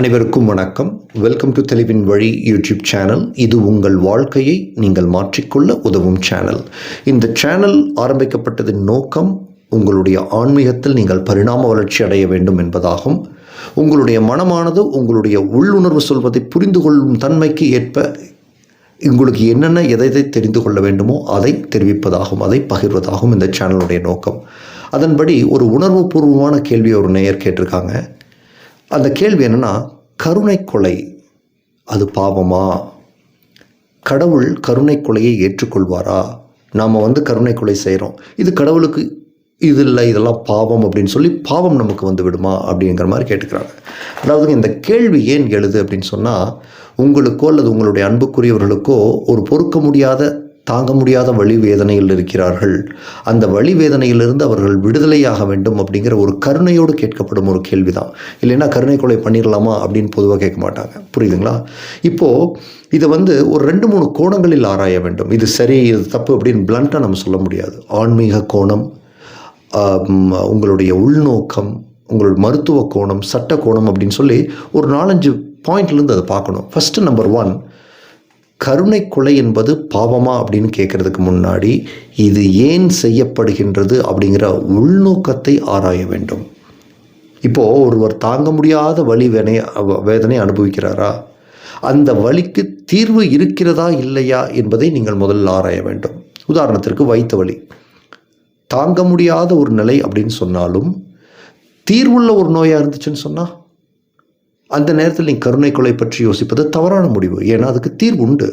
அனைவருக்கும் வணக்கம். Welcome to தெளிவின் வழி யூடியூப் சேனல் இது உங்கள் வாழ்க்கையை நீங்கள் மாற்றிக்கொள்ள உதவும் சேனல் இந்த சேனல் ஆரம்பிக்கப்பட்டதின் நோக்கம் உங்களுடைய ஆன்மீகத்தில் நீங்கள் பரிணாம வளர்ச்சி அடைய வேண்டும் என்பதாகும். உங்களுடைய மனமானது உங்களுடைய உள்ளுணர்வு சொல்வதை புரிந்து கொள்ளும் தன்மைக்கு ஏற்ப உங்களுக்கு என்னென்ன எதை எதை தெரிந்து கொள்ள வேண்டுமோ அதை தெரிவிப்பதாகும் அதை பகிர்வதாகும் இந்த சேனலுடைய நோக்கம். அதன்படி ஒரு உணர்வுபூர்வமான கேள்வியை ஒரு நேயர் கேட்டிருக்காங்க. அந்த கேள்வி என்னென்னா கருணை கொலை அது பாவமா? கடவுள் கருணை கொலையை ஏற்றுக்கொள்வாரா? நாம் வந்து கருணை கொலை செய்கிறோம் இது கடவுளுக்கு இது இல்லை இதெல்லாம் பாவம் அப்படின்னு சொல்லி பாவம் நமக்கு வந்து விடுமா? அப்படிங்கிற மாதிரி கேட்டுக்கிறாங்க. அதாவது இந்த கேள்வி ஏன் எழுது அப்படின்னு சொன்னால் உங்களுக்கோ அல்லது உங்களுடைய அன்புக்குரியவர்களுக்கோ ஒரு பொறுக்க முடியாத தாங்க முடியாத வழி வேதனையில் இருக்கிறார்கள். அந்த வழி வேதனையிலிருந்து அவர்கள் விடுதலையாக வேண்டும் அப்படிங்கிற ஒரு கருணையோடு கேட்கப்படும் ஒரு கேள்வி தான் இல்லைன்னா கருணை கொலை பண்ணிடலாமா அப்படின்னு பொதுவாக கேட்க மாட்டாங்க. புரியுதுங்களா? இப்போது இதை வந்து ஒரு ரெண்டு மூணு கோணங்களில் ஆராய வேண்டும். இது சரி இது தப்பு அப்படின்னு பிளண்ட்டாக நம்ம சொல்ல முடியாது. ஆன்மீக கோணம் உங்களுடைய உள்நோக்கம் உங்களுடைய மருத்துவ கோணம் சட்ட கோணம் அப்படின்னு சொல்லி ஒரு நாலஞ்சு பாயிண்ட்லேருந்து அதை பார்க்கணும். ஃபஸ்ட்டு நம்பர் ஒன் கருணை கொலை என்பது பாவமா அப்படின்னு கேட்குறதுக்கு முன்னாடி இது ஏன் செய்யப்படுகின்றது அப்படிங்கிற உள்நோக்கத்தை ஆராய வேண்டும். இப்போது ஒருவர் தாங்க முடியாத வலி வேனை வேதனை அனுபவிக்கிறாரா? அந்த வலிக்கு தீர்வு இருக்கிறதா இல்லையா என்பதை நீங்கள் முதல்ல ஆராய வேண்டும். உதாரணத்திற்கு வயிற்று வலி. தாங்க முடியாத ஒரு நிலை அப்படின்னு சொன்னாலும் தீர்வுள்ள ஒரு நோயாக இருந்துச்சுன்னு சொன்னால் அந்த நேரத்தில் நீ கருணை கொலை பற்றி யோசிப்பது தவறான முடிவு. ஏன்னா அதுக்கு தீர்வு உண்டு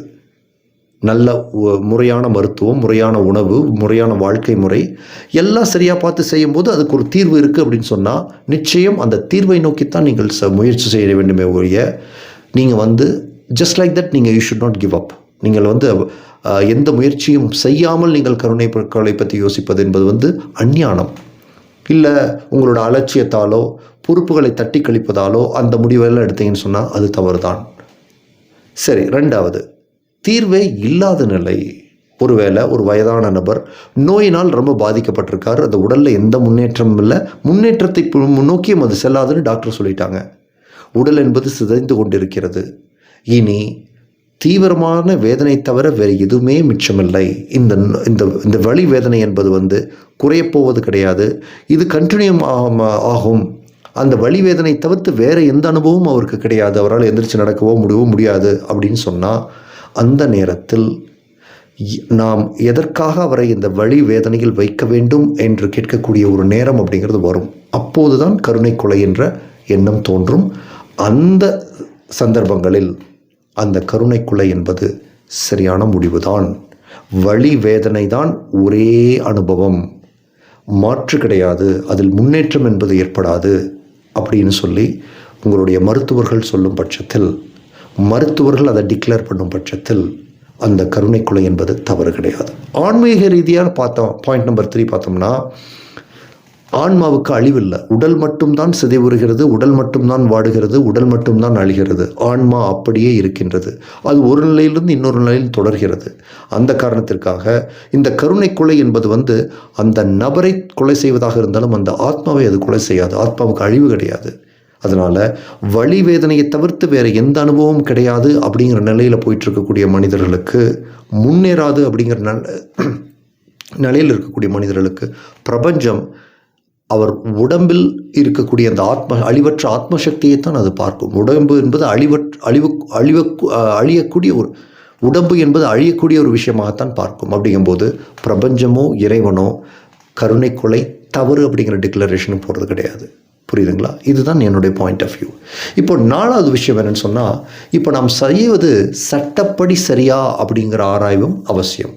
நல்ல முறையான மருத்துவம் முறையான உணவு முறையான வாழ்க்கை முறை எல்லாம் சரியாக பார்த்து செய்யும்போது அதுக்கு ஒரு தீர்வு இருக்குது அப்படின்னு சொன்னால் நிச்சயம் அந்த தீர்வை நோக்கித்தான் நீங்கள் ச முயற்சி செய்ய வேண்டுமே ஒழிய நீங்கள் வந்து ஜஸ்ட் லைக் தட் நீங்கள் you should not give up நீங்கள் வந்து எந்த முயற்சியும் செய்யாமல் நீங்கள் கருணை கொலை பற்றி யோசிப்பது என்பது வந்து அஞ்ஞானம். இல்லை உங்களோட அலட்சியத்தாலோ பொறுப்புகளை தட்டி கழிப்பதாலோ அந்த முடிவெல்லாம் எடுத்தீங்கன்னு சொன்னால் அது தவறுதான். சரி ரெண்டாவது. தீர்வே இல்லாத நிலை. ஒருவேளை ஒரு வயதான நபர் நோயினால் ரொம்ப பாதிக்கப்பட்டிருக்காரு அந்த உடலில் எந்த முன்னேற்றமும் இல்லை முன்னேற்றத்தை முன்னோக்கியும் அது செல்லாதுன்னு டாக்டர் சொல்லிட்டாங்க. உடல் என்பது சிதைந்து கொண்டிருக்கிறது. இனி தீவிரமான வேதனை தவிர வேறு எதுவுமே மிச்சமில்லை. இந்த இந்த இந்த வழி வேதனை என்பது வந்து குறையப்போவது கிடையாது. இது கண்டினியூ ஆகும் ஆகும். அந்த வலி வேதனை தவிர்த்து வேறு எந்த அனுபவமும் அவருக்கு கிடையாது. அவரால் எந்திரிச்சு நடக்கவோ முடியவோ முடியாது அப்படின்னு சொன்னால் அந்த நேரத்தில் நாம் எதற்காக அவரை இந்த வழி வேதனையில் வைக்க வேண்டும் என்று கேட்கக்கூடிய ஒரு நேரம் அப்படிங்கிறது வரும். அப்போதுதான் கருணை கொலை என்ற எண்ணம் தோன்றும். அந்த சந்தர்ப்பங்களில் அந்த கருணை கொலை என்பது சரியான முடிவுதான். வழி வேதனை தான் ஒரே அனுபவம். மாற்று கிடையாது. அதில் முன்னேற்றம் என்பது ஏற்படாது. அப்படின்னு சொல்லி உங்களுடைய மருத்துவர்கள் சொல்லும் பட்சத்தில் மருத்துவர்கள் அதை டிக்ளேர் பண்ணும் பட்சத்தில் அந்த கருணை கொலை என்பது தவறு கிடையாது. ஆன்மீக ரீதியாக பார்த்தோம் பாயிண்ட் நம்பர் த்ரீ பார்த்தோம்னா ஆன்மாவுக்கு அழிவில்லை. உடல் மட்டும்தான் சிதைவுறுகிறது உடல் மட்டும்தான் வாடுகிறது உடல் மட்டும்தான் அழிகிறது. ஆன்மா அப்படியே இருக்கின்றது. அது ஒரு நிலையிலிருந்து இன்னொரு நிலையில் தொடர்கிறது. அந்த காரணத்திற்காக இந்த கருணை கொலை என்பது வந்து அந்த நபரை கொலை செய்வதாக இருந்தாலும் அந்த ஆத்மாவை அது கொலை செய்யாது. ஆத்மாவுக்கு அழிவு கிடையாது. அதனால் வழி வேதனையை தவிர்த்து வேறு எந்த அனுபவமும் கிடையாது அப்படிங்கிற நிலையில் போயிட்டுருக்கக்கூடிய மனிதர்களுக்கு முன்னேறாது அப்படிங்கிற நிலையில் இருக்கக்கூடிய மனிதர்களுக்கு பிரபஞ்சம் அவர் உடம்பில் இருக்கக்கூடிய அந்த ஆத்ம அழிவற்ற ஆத்ம சக்தியை தான் அது பார்க்கும். உடம்பு என்பது அழிவற் அழிவு அழிவ அழியக்கூடிய ஒரு உடம்பு என்பது அழியக்கூடிய ஒரு விஷயமாகத்தான் பார்க்கும். அப்படிங்கும்போது பிரபஞ்சமோ இறைவனோ கருணை கொலை தவறு அப்படிங்கிற டிக்ளரேஷனும் போகிறது கிடையாது. புரியுதுங்களா? இதுதான் என்னுடைய பாயிண்ட் ஆஃப் வியூ இப்போ நாலாவது விஷயம் என்னன்னு சொன்னால் இப்போ நாம் செய்வது சட்டப்படி சரியா அப்படிங்கிற ஆராய்வும் அவசியம்.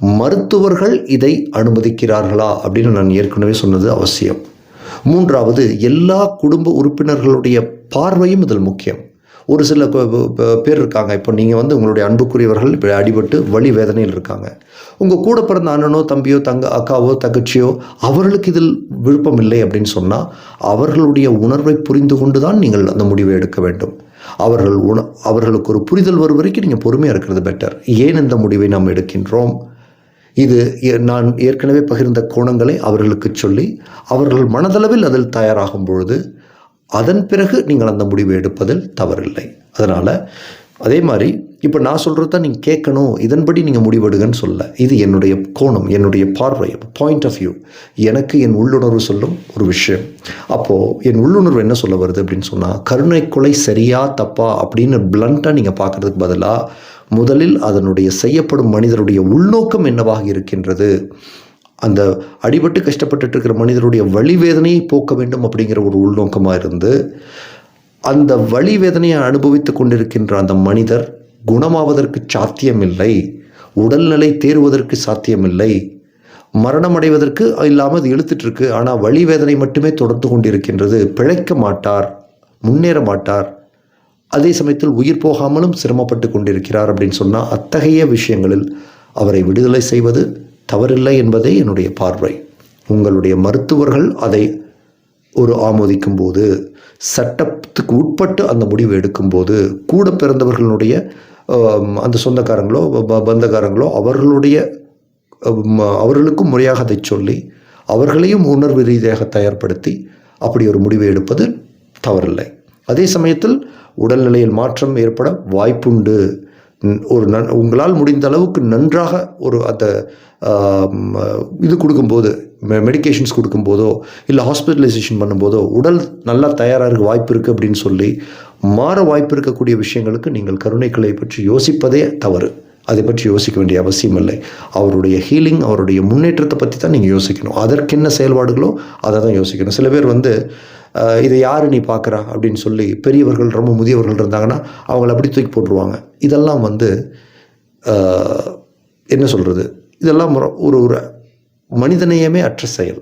மருத்துவர்கள் இதை அனுமதிக்கிறார்களா அப்படின்னு நான் ஏற்கனவே சொன்னது அவசியம். மூன்றாவது எல்லா குடும்ப உறுப்பினர்களுடைய பார்வையும் இதில் முக்கியம். ஒரு சில ப- பேர் இருக்காங்க. இப்போ நீங்கள் வந்து உங்களுடைய அன்புக்குரியவர்கள் இப்போ அடிபட்டு வழி வேதனையில் இருக்காங்க. உங்கள் கூட பிறந்த அண்ணனோ தம்பியோ தங்க அக்காவோ தங்கச்சியோ அவர்களுக்கு இதில் விருப்பம் இல்லை அப்படின்னு சொன்னால் அவர்களுடைய உணர்வை புரிந்து கொண்டு தான் நீங்கள் அந்த முடிவை எடுக்க வேண்டும். அவர்கள் உண அவர்களுக்கு ஒரு புரிதல் வரும் வரைக்கும் நீங்கள் பொறுமையாக இருக்கிறது பெட்டர் ஏன் இந்த முடிவை நாம் எடுக்கின்றோம்? இது ஏ- நான் ஏற்கனவே பகிர்ந்த கோணங்களை அவர்களுக்கு சொல்லி அவர்கள் மனதளவில் அதில் தயாராகும் பொழுது அதன் பிறகு நீங்கள் அந்த முடிவை எடுப்பதில் தவறில்லை. அதனால் அதே மாதிரி இப்போ நான் சொல்கிறது தான் நீங்கள் கேட்கணும். இதன்படி நீங்கள் முடிவெடுங்கன்னு சொல்ல. இது என்னுடைய கோணம் என்னுடைய பார்வை பாயிண்ட் ஆஃப் வியூ எனக்கு என் உள்ளுணர்வு சொல்லும் ஒரு விஷயம். அப்போது என் உள்ளுணர்வு என்ன சொல்ல வருது அப்படின்னு சொன்னால் கருணை கொலை சரியா தப்பா? அப்படின்னு பிளண்ட்டாக நீங்கள் பார்க்குறதுக்கு பதிலாக முதலில் அதனுடைய செய்யப்படும் மனிதருடைய உள்நோக்கம் என்னவாக இருக்கின்றது? அந்த அடிபட்டு கஷ்டப்பட்டுட்டு இருக்கிற மனிதருடைய வழி வேதனையை போக்க வேண்டும் அப்படிங்கிற ஒரு உள்நோக்கமாக இருந்து அந்த வழி வேதனையை அனுபவித்து கொண்டிருக்கின்ற அந்த மனிதர் குணமாவதற்கு சாத்தியமில்லை உடல்நிலை தேறுவதற்கு சாத்தியமில்லை மரணம் அடைவதற்கு இல்லாமல் அது இழுத்துட்டு ஆனால் வழி வேதனை மட்டுமே தொடர்ந்து கொண்டிருக்கின்றது. பிழைக்க மாட்டார் முன்னேற மாட்டார். அதே சமயத்தில் உயிர் போகாமலும் சிரமப்பட்டு கொண்டிருக்கிறார் அப்படின்னு சொன்னால் அத்தகைய விஷயங்களில் அவரை விடுதலை செய்வது தவறில்லை என்பதே என்னுடைய பார்வை. உங்களுடைய மருத்துவர்கள் அதை ஒரு ஆமோதிக்கும் போது சட்டத்துக்கு உட்பட்டு அந்த முடிவு எடுக்கும்போது கூட பிறந்தவர்களுடைய அந்த சொந்தக்காரங்களோ ப- பந்தக்காரங்களோ அவர்களுடைய அவர்களுக்கும் முறையாக அதை சொல்லி அவர்களையும் உணர்வு ரீதியாக தயார்படுத்தி அப்படி ஒரு முடிவை எடுப்பது தவறில்லை. அதே சமயத்தில் உடல்நிலையில் மாற்றம் ஏற்பட வாய்ப்புண்டு. ஒரு நன் உங்களால் முடிந்த அளவுக்கு நன்றாக ஒரு அந்த இது கொடுக்கும்போது மெ மெடிகேஷன்ஸ் கொடுக்கும்போதோ இல்லை ஹாஸ்பிட்டலைசேஷன் பண்ணும்போதோ உடல் நல்லா தயாராக இருக்க வாய்ப்பு இருக்குது அப்படின்னு சொல்லி மாற வாய்ப்பு இருக்கக்கூடிய விஷயங்களுக்கு நீங்கள் கருணைக்களை பற்றி யோசிப்பதே தவறு. அதை பற்றி யோசிக்க வேண்டிய அவசியம் இல்லை. அவருடைய ஹீலிங் அவருடைய முன்னேற்றத்தை பற்றி தான் நீங்கள் யோசிக்கணும். அதற்கு என்ன செயல்பாடுகளோ அதை தான் யோசிக்கணும். சில பேர் வந்து இதை யார் நீ பார்க்குறா அப்படின்னு சொல்லி பெரியவர்கள் ரொம்ப முதியவர்கள் இருந்தாங்கன்னா அவங்கள அப்படி தூக்கி போட்டுருவாங்க. இதெல்லாம் வந்து என்ன சொல்கிறது இதெல்லாம் ஒரு ஒரு மனிதநேயமே அற்ற செயல்.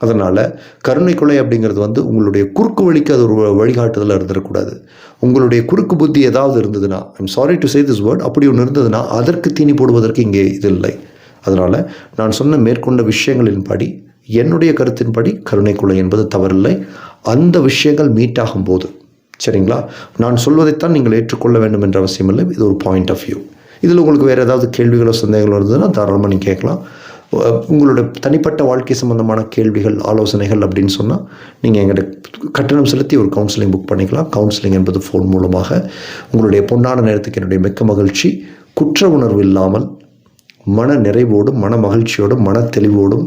அதனால் கருணை கொலை அப்படிங்கிறது வந்து உங்களுடைய குறுக்கு வழிக்கு அது ஒரு வழிகாட்டுதலாக இருந்துடக்கூடாது உங்களுடைய குறுக்கு புத்தி ஏதாவது இருந்ததுன்னா I'm sorry to say this word அப்படி ஒன்று இருந்ததுன்னா அதற்கு தீனி போடுவதற்கு இங்கே இது இல்லை. அதனால் நான் சொன்ன மேற்கொண்ட விஷயங்களின்படி என்னுடைய கருத்தின்படி கருணை கொலை என்பது தவறில்லை. அந்த விஷயங்கள் மீட் ஆகும்போது சரிங்களா? நான் சொல்வதைத்தான் நீங்கள் ஏற்றுக்கொள்ள வேண்டும் என்ற அவசியம் இல்லை இது ஒரு பாயிண்ட் ஆஃப் வியூ இதில் உங்களுக்கு வேறு ஏதாவது கேள்விகளோ சந்தேகங்களோ இருந்ததுன்னா தாராளமாக நீங்கள் கேட்கலாம். உங்களோட தனிப்பட்ட வாழ்க்கை சம்பந்தமான கேள்விகள் ஆலோசனைகள் அப்படின்னு சொன்னால் நீங்கள் எங்கள்கிட்ட கட்டணம் செலுத்தி ஒரு கவுன்சிலிங் புக் பண்ணிக்கலாம். கவுன்சிலிங் என்பது ஃபோன் மூலமாக உங்களுடைய பொன்னான நேரத்துக்கு என்னுடைய மிக்க மகிழ்ச்சி. குற்ற உணர்வு இல்லாமல் மன நிறைவோடும் மன மகிழ்ச்சியோடும் மன தெளிவோடும்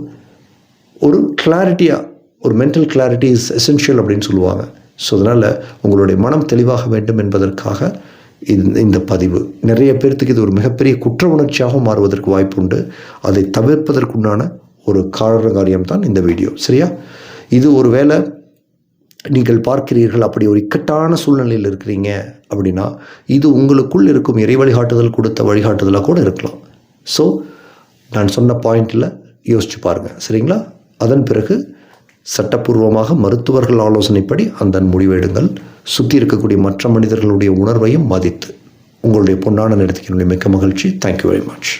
ஒரு கிளாரிட்டியாக ஒரு மென்டல் கிளாரிட்டி இஸ் எசென்ஷியல் அப்படின்னு சொல்லுவாங்க. ஸோ அதனால் உங்களுடைய மனம் தெளிவாக வேண்டும் என்பதற்காக இந்த இந்த பதிவு. நிறைய பேர்த்துக்கு இது ஒரு மிகப்பெரிய குற்ற உணர்ச்சியாக மாறுவதற்கு வாய்ப்பு உண்டு அதை தவிர்ப்பதற்குண்டான ஒரு காரண காரியம் தான் இந்த வீடியோ. சரியா? இது ஒரு வேளை நீங்கள் பார்க்கிறீர்கள் அப்படி ஒரு இக்கட்டான சூழ்நிலையில் இருக்கிறீங்க அப்படின்னா இது உங்களுக்குள் இருக்கும் இறை வழிகாட்டுதல் கொடுத்த வழிகாட்டுதலாக கூட இருக்கலாம். ஸோ நான் சொன்ன பாயிண்டில் யோசிச்சு பாருங்கள் சரிங்களா? அதன் பிறகு சட்டப்பூர்வமாக மருத்துவர்கள் ஆலோசனைப்படி அந்த முடிவெடுங்கள். சுற்றி இருக்கக்கூடிய மற்ற மனிதர்களுடைய உணர்வையும் மதித்து. உங்களுடைய பொன்னான நேரத்துக்கு என்னுடைய மிக்க மகிழ்ச்சி. Thank you very much